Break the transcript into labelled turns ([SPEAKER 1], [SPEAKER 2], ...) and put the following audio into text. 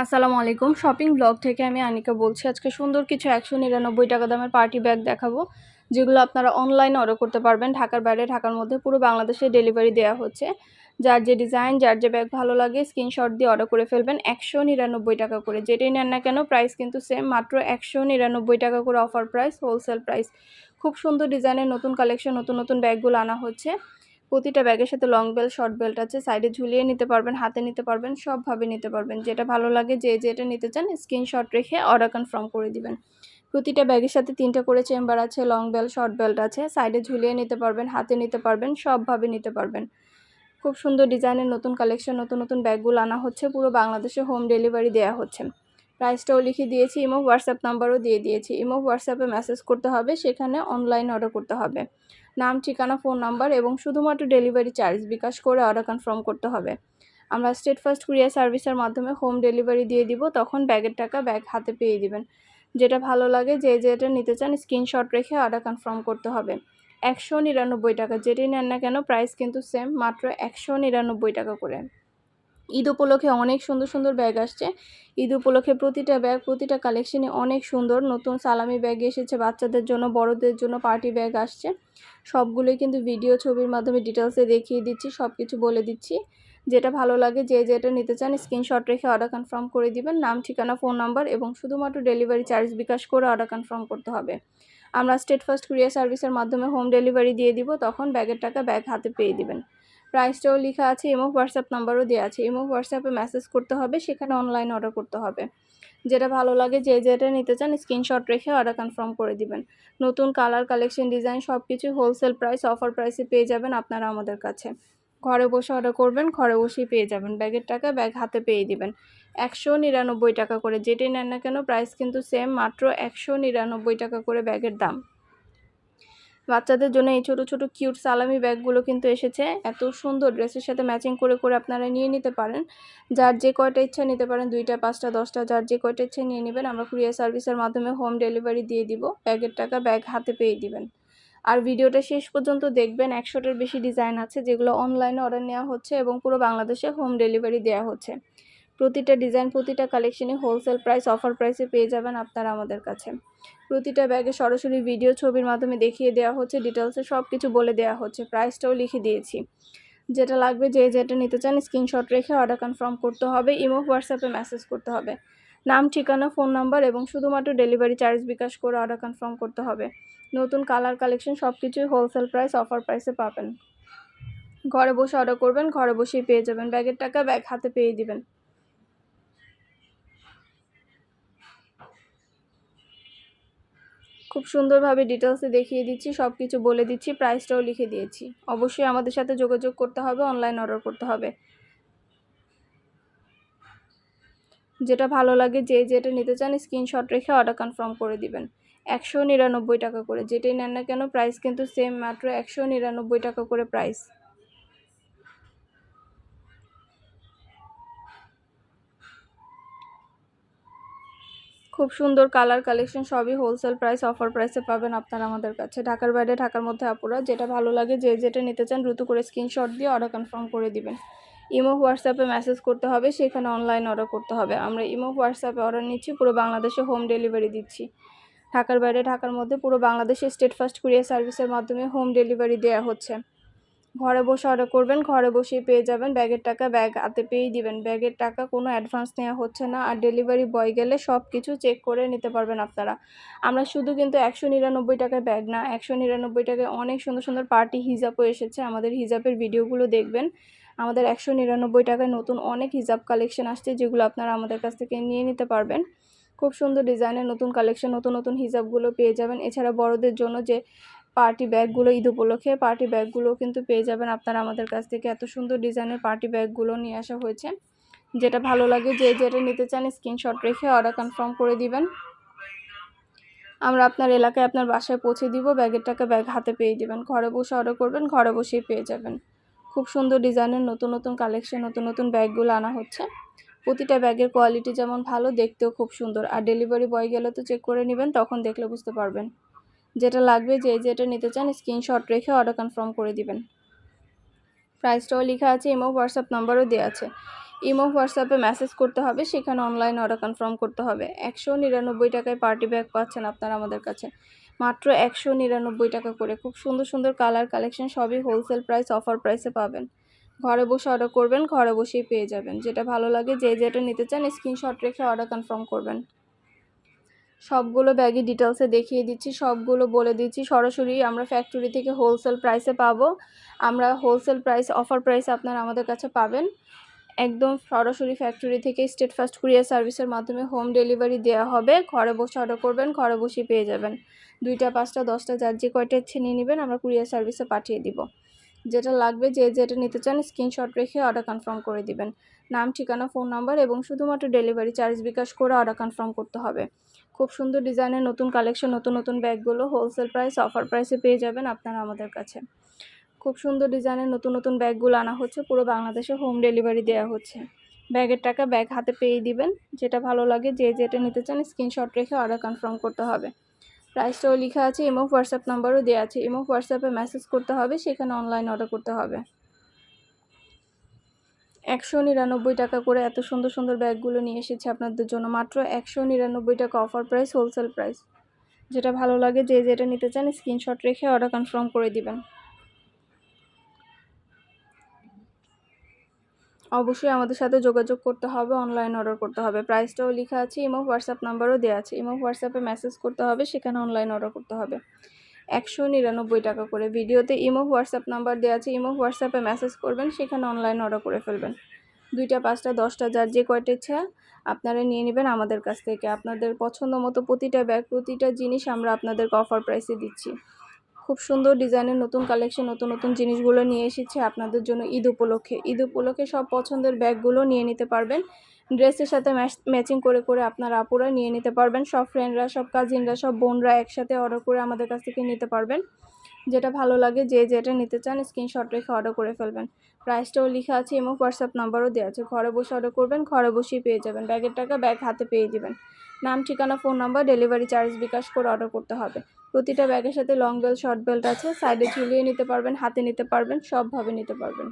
[SPEAKER 1] আসসালামু আলাইকুম। Shopping blog থেকে আমি আনিকা বলছি, আজকে সুন্দর কিছু একশো নিরানব্বই টাকা দামের পার্টি ব্যাগ দেখাবো, যেগুলো আপনারা অনলাইনে অর্ডার করতে পারবেন। ঢাকার বাইরে, ঢাকার মধ্যে পুরো বাংলাদেশে ডেলিভারি দেওয়া হচ্ছে। যার যে ডিজাইন যার যে ব্যাগ ভালো লাগে স্ক্রিনশট দিয়ে অর্ডার করে ফেলবেন একশো নিরানব্বই টাকা করে। যেটাই নেন না কেন প্রাইস কিন্তু সেম মাত্র একশো নিরানব্বই টাকা করে অফার প্রাইস হোলসেল প্রাইস খুব সুন্দর ডিজাইনের নতুন কালেকশন নতুন নতুন ব্যাগগুলো আনা হচ্ছে। প্রতিটা ব্যাগের সাথে লং বেল্ট শর্ট বেল্ট আছে। সাইডে ঝুলিয়ে নিতে পারবেন, হাতে নিতে পারবেন, সবভাবে নিতে পারবেন। যেটা ভালো লাগে, যে যেটা নিতে চান স্ক্রিনশট রেখে অর্ডার কনফার্ম করে দিবেন। প্রতিটা ব্যাগের সাথে তিনটা করে চেম্বার আছে লং বেল্ট শর্ট বেল্ট আছে। সাইডে ঝুলিয়ে নিতে পারবেন, হাতে নিতে পারবেন, সবভাবে নিতে পারবেন। খুব সুন্দর ডিজাইনের নতুন কালেকশন নতুন নতুন ব্যাগগুলো আনা হচ্ছে। পুরো বাংলাদেশে হোম ডেলিভারি দেওয়া হচ্ছে। প্রাইসটাও লিখে দিয়েছি ইমো হোয়াটসঅ্যাপ নাম্বারও দিয়ে দিয়েছি। ইমো হোয়াটসঅ্যাপে মেসেজ করতে হবে, সেখানে অনলাইন অর্ডার করতে হবে। নাম, ঠিকানা ফোন নাম্বার এবং শুধুমাত্র ডেলিভারি চার্জ বিকাশ করে অর্ডার কনফার্ম করতে হবে। আমরা স্টেট ফার্স্ট কুরিয়ার সার্ভিসের মাধ্যমে হোম ডেলিভারি দিয়ে দিব, তখন ব্যাগের টাকা ব্যাগ হাতে পেয়ে দিবেন। যেটা ভালো লাগে, যে যেটা নিতে চান স্ক্রিনশট রেখে অর্ডার কনফার্ম করতে হবে। একশো নিরানব্বই টাকা যেটি নেন না কেন প্রাইস কিন্তু সেম মাত্র একশো নিরানব্বই টাকা করে। ঈদ উপলক্ষে অনেক সুন্দর সুন্দর ব্যাগ আসছে। ঈদ উপলক্ষে প্রতিটা ব্যাগ, প্রতিটা কালেকশনে অনেক সুন্দর। নতুন সালামি ব্যাগ এসেছে বাচ্চাদের জন্য, বড়দের জন্য পার্টি ব্যাগ আসছে। সবগুলোই কিন্তু ভিডিও ছবির মাধ্যমে ডিটেলসে দেখিয়ে দিচ্ছি সব কিছু বলে দিচ্ছি। যেটা ভালো লাগে, যে যেটা নিতে চান স্ক্রিনশট রেখে অর্ডার কনফার্ম করে দিবেন। নাম, ঠিকানা ফোন নাম্বার এবং শুধুমাত্র ডেলিভারি চার্জ বিকাশ করে অর্ডার কনফার্ম করতে হবে। আমরা স্টেট ফার্স্ট কুরিয়ার সার্ভিসের মাধ্যমে হোম ডেলিভারি দিয়ে দিব, তখন ব্যাগের টাকা ব্যাগ হাতে পেয়ে দিবেন। প্রাইসটাও লেখা আছে ইমো হোয়াটসঅ্যাপ নাম্বারও দেওয়া আছে। ইমো হোয়াটসঅ্যাপে মেসেজ করতে হবে, সেখানে অনলাইন অর্ডার করতে হবে। যেটা ভালো লাগে, যে যেটা নিতে চান স্ক্রিনশট রেখে অর্ডার কনফার্ম করে দিবেন। নতুন কালার কালেকশন ডিজাইন সব কিছু হোলসেল প্রাইস অফার প্রাইসে পেয়ে যাবেন আপনারা আমাদের কাছে। ঘরে বসে অর্ডার করবেন, ঘরে বসেই পেয়ে যাবেন। ব্যাগের টাকা ব্যাগ হাতে পেয়ে দিবেন। একশো নিরানব্বই টাকা করে, যেটাই নেন না কেন প্রাইস কিন্তু সেম মাত্র একশো নিরানব্বই টাকা করে ব্যাগের দাম। বাচ্চাদের জন্য এই ছোট ছোট কিউট সালামি ব্যাগগুলো কিন্তু এসেছে। এত সুন্দর ড্রেসের সাথে ম্যাচিং করে করে আপনারা নিয়ে নিতে পারেন। যার যে কয়টা ইচ্ছা নিতে পারেন, দুইটা, পাঁচটা, দশটা, যার যে কয়টা ইচ্ছা নিয়ে নেবেন, আমরা কুরিয়ার সার্ভিসের মাধ্যমে হোম ডেলিভারি দিয়ে দিব। ব্যাগের টাকা ব্যাগ হাতে পেয়ে দিবেন। আর ভিডিওটা শেষ পর্যন্ত দেখবেন একশোটার বেশি ডিজাইন আছে, যেগুলো অনলাইনে অর্ডার নেওয়া হচ্ছে এবং পুরো বাংলাদেশে হোম ডেলিভারি দেওয়া হচ্ছে। প্রতিটা ডিজাইন প্রতিটা কালেকশনই হোলসেল প্রাইস অফার প্রাইসে পেয়ে যাবেন আপনারা আমাদের কাছে। প্রতিটা ব্যাগে সরাসরি ভিডিও ছবির মাধ্যমে দেখিয়ে দেওয়া হচ্ছে ডিটেলসে সব কিছু বলে দেওয়া হচ্ছে প্রাইসটাও লিখে দিয়েছি। যেটা লাগবে যে যেটা নিতে চান স্ক্রিনশট রেখে অর্ডার কনফার্ম করতে হবে ইমো হোয়াটসঅ্যাপে মেসেজ করতে হবে। নাম, ঠিকানা ফোন নাম্বার এবং শুধুমাত্র ডেলিভারি চার্জ বিকাশ করে অর্ডার কনফার্ম করতে হবে। নতুন কালার কালেকশন সব কিছুই হোলসেল প্রাইস অফার প্রাইসে পাবেন। ঘরে বসে অর্ডার করবেন, ঘরে বসেই পেয়ে যাবেন। ব্যাগের টাকা ব্যাগ হাতে পেয়ে দিবেন। খুব সুন্দরভাবে ডিটেলসে দেখিয়ে দিচ্ছি সব কিছু বলে দিচ্ছি প্রাইসটাও লিখে দিয়েছি। অবশ্যই আমাদের সাথে যোগাযোগ করতে হবে অনলাইন অর্ডার করতে হবে। যেটা ভালো লাগে, যে যেটা নিতে চান স্ক্রিনশট রেখে অর্ডার কনফার্ম করে দিবেন। একশো নিরানব্বই টাকা করে, যেটাই নেন না কেন প্রাইস কিন্তু সেম মাত্র একশো নিরানব্বই টাকা করে প্রাইস খুব সুন্দর কালার কালেকশন সবই হোলসেল প্রাইস অফার প্রাইসে পাবেন আপনারা আমাদের কাছে। ঢাকার বাইরে, ঢাকার মধ্যে আপুরা, যেটা ভালো লাগে, যে যেটা নিতে চান দ্রুত করে স্ক্রিনশট দিয়ে অর্ডার কনফার্ম করে দিবেন। ইমো হোয়াটসঅ্যাপে মেসেজ করতে হবে, সেখানে অনলাইন অর্ডার করতে হবে। আমরা ইমো হোয়াটসঅ্যাপে অর্ডার নিচ্ছি, পুরো বাংলাদেশে হোম ডেলিভারি দিচ্ছি। ঢাকার বাইরে, ঢাকার মধ্যে পুরো বাংলাদেশে স্টেট ফার্স্ট কুরিয়ার সার্ভিসের মাধ্যমে হোম ডেলিভারি দেওয়া হচ্ছে। ঘরে বসে অর্ডার করবেন, ঘরে বসেই পেয়ে যাবেন। ব্যাগের টাকা ব্যাগ হাতে পেয়েই দিবেন। ব্যাগের টাকা কোনো অ্যাডভান্স নেওয়া হচ্ছে না আর ডেলিভারি বয় গেলে সব কিছু চেক করে নিতে পারবেন আপনারা। আমরা শুধু কিন্তু একশো নিরানব্বই টাকায় ব্যাগ না, একশো নিরানব্বই টাকায় অনেক সুন্দর সুন্দর পার্টি হিজাবও এসেছে। আমাদের হিজাবের ভিডিওগুলো দেখবেন। আমাদের একশো নিরানব্বই টাকায় নতুন অনেক হিজাব কালেকশন আসছে যেগুলো আপনারা আমাদের কাছ থেকে নিয়ে নিতে পারবেন। খুব সুন্দর ডিজাইনের নতুন কালেকশন নতুন নতুন হিজাবগুলো পেয়ে যাবেন। এছাড়া বড়দের জন্য যে পার্টি ব্যাগগুলো ঈদ উপলক্ষে পার্টি ব্যাগগুলো কিন্তু পেয়ে যাবেন আপনারা আমাদের কাছ থেকে। এত সুন্দর ডিজাইনের পার্টি ব্যাগগুলো নিয়ে আসা হয়েছে। যেটা ভালো লাগে, যে যেটা নিতে চান স্ক্রিনশট রেখে অর্ডার কনফার্ম করে দিবেন। আমরা আপনার এলাকায় আপনার বাসায় পৌঁছে দিব ব্যাগের টাকা ব্যাগ হাতে পেয়ে দিবেন ঘরে বসে অর্ডার করবেন, ঘরে বসেই পেয়ে যাবেন। খুব সুন্দর ডিজাইনের নতুন নতুন কালেকশন নতুন নতুন ব্যাগগুলো আনা হচ্ছে। প্রতিটা ব্যাগের কোয়ালিটি যেমন ভালো, দেখতেও খুব সুন্দর। আর ডেলিভারি বয় গেলে তো চেক করে নেবেন, তখন দেখলে বুঝতে পারবেন। যেটা লাগবে যে যেটা নিতে চান স্ক্রিনশট রেখে অর্ডার কনফার্ম করে দিবেন। প্রাইসটাও লেখা আছে ইমো হোয়াটসঅ্যাপ নাম্বারও দেওয়া আছে। ইমো হোয়াটসঅ্যাপে মেসেজ করতে হবে, সেখানে অনলাইন অর্ডার কনফার্ম করতে হবে। একশো নিরানব্বই টাকায় পার্টি ব্যাগ পাচ্ছেন আপনারা আমাদের কাছে। মাত্র একশো নিরানব্বই টাকা করে। খুব সুন্দর সুন্দর কালার কালেকশন সবই হোলসেল প্রাইস অফার প্রাইসে পাবেন। ঘরে বসে অর্ডার করবেন, ঘরে বসেই পেয়ে যাবেন। যেটা ভালো লাগে, যে যেটা নিতে চান স্ক্রিনশট রেখে অর্ডার কনফার্ম করবেন। সবগুলো ব্যাগই ডিটেলসে দেখিয়ে দিচ্ছি, সবগুলো বলে দিচ্ছি। সরাসরি আমরা ফ্যাক্টরি থেকে হোলসেল প্রাইসে পাবো। আমরা হোলসেল প্রাইস অফার প্রাইস আপনারা আমাদের কাছে পাবেন। একদম সরাসরি ফ্যাক্টরি থেকে স্টেট ফার্স্ট কুরিয়ার সার্ভিসের মাধ্যমে হোম ডেলিভারি দেওয়া হবে। ঘরে বসে অর্ডার করবেন, ঘরে বসেই পেয়ে যাবেন। দুইটা, পাঁচটা, দশটা, যার যে কয়টা ইচ্ছে নিয়ে নেবেন, আমরা কুরিয়ার সার্ভিসে পাঠিয়ে দিব। যেটা লাগবে যে যেটা নিতে চান স্ক্রিনশট রেখে অর্ডার কনফার্ম করে দিবেন। নাম, ঠিকানা ফোন নাম্বার এবং শুধুমাত্র ডেলিভারি চার্জ বিকাশ করে অর্ডার কনফার্ম করতে হবে। খুব সুন্দর ডিজাইনের নতুন কালেকশন নতুন নতুন ব্যাগগুলো হোলসেল প্রাইস অফার প্রাইসে পেয়ে যাবেন আপনারা আমাদের কাছে। খুব সুন্দর ডিজাইনের নতুন নতুন ব্যাগগুলো আনা হচ্ছে, পুরো বাংলাদেশে হোম ডেলিভারি দেওয়া হচ্ছে। ব্যাগের টাকা ব্যাগ হাতে পেয়ে দিবেন, যেটা ভালো লাগে, যে যেটা নিতে চান স্ক্রিনশট রেখে অর্ডার কনফার্ম করতে হবে। প্রাইসটাও লেখা আছে, এবং হোয়াটসঅ্যাপ নাম্বারও দেওয়া আছে। এবং হোয়াটসঅ্যাপে মেসেজ করতে হবে, সেখানে অনলাইন অর্ডার করতে হবে। একশো নিরানব্বই টাকা করে এত সুন্দর সুন্দর ব্যাগগুলো নিয়ে এসেছে আপনাদের জন্য। মাত্র একশো নিরানব্বই টাকা অফার প্রাইস হোলসেল প্রাইস যেটা ভালো লাগে, যে যেটা নিতে চান স্ক্রিনশট রেখে অর্ডার কনফার্ম করে দিবেন। অবশ্যই আমাদের সাথে যোগাযোগ করতে হবে অনলাইন অর্ডার করতে হবে। প্রাইসটাও লেখা আছে ইমো হোয়াটসঅ্যাপ নাম্বারও দেওয়া আছে। ইমো হোয়াটসঅ্যাপে মেসেজ করতে হবে, সেখানে অনলাইন অর্ডার করতে হবে। একশো নিরানব্বই টাকা করে ভিডিওতে ইমো হোয়াটসঅ্যাপ নাম্বার দেওয়া আছে ইমো হোয়াটসঅ্যাপে মেসেজ করবেন, সেখানে অনলাইন অর্ডার করে ফেলবেন। দুইটা, পাঁচটা, দশটা, যার যে কয়টা ইচ্ছা, আপনারা নিয়ে নেবেন আমাদের কাছ থেকে। আপনাদের পছন্দ মতো প্রতিটা ব্যাগ প্রতিটা জিনিস আমরা আপনাদেরকে অফার প্রাইসে দিচ্ছি। খুব সুন্দর ডিজাইনের নতুন কালেকশন, নতুন নতুন জিনিসগুলো নিয়ে এসেছি আপনাদের জন্য ঈদ উপলক্ষে। ঈদ উপলক্ষে সব পছন্দের ব্যাগগুলো নিয়ে নিতে পারবেন। ড্রেসের সাথে ম্যাচিং করে করে আপনার আপুরা নিয়ে নিতে পারবেন। সব ফ্রেন্ডরা, সব কাজিনরা সব বোনরা একসাথে অর্ডার করে আমাদের কাছ থেকে নিতে পারবেন। যেটা ভালো লাগে, যে যেটা নিতে চান স্ক্রিনশট রেখে অর্ডার করে ফেলবেন। প্রাইসটাও লেখা আছে এবং হোয়াটসঅ্যাপ নাম্বারও দেওয়া আছে। ঘরে বসে অর্ডার করবেন, ঘরে বসেই পেয়ে যাবেন। ব্যাগের টাকা ব্যাগ হাতে পেয়ে যাবেন। নাম, ঠিকানা, phone number, delivery charge, bKash করে অর্ডার করতে হবে। প্রতিটা ব্যাগের সাথে লং বেল্ট শর্ট বেল্ট আছে। সাইডে ঝুলিয়ে নিতে পারবেন, হাতে নিতে পারবেন, সবভাবে নিতে পারবেন।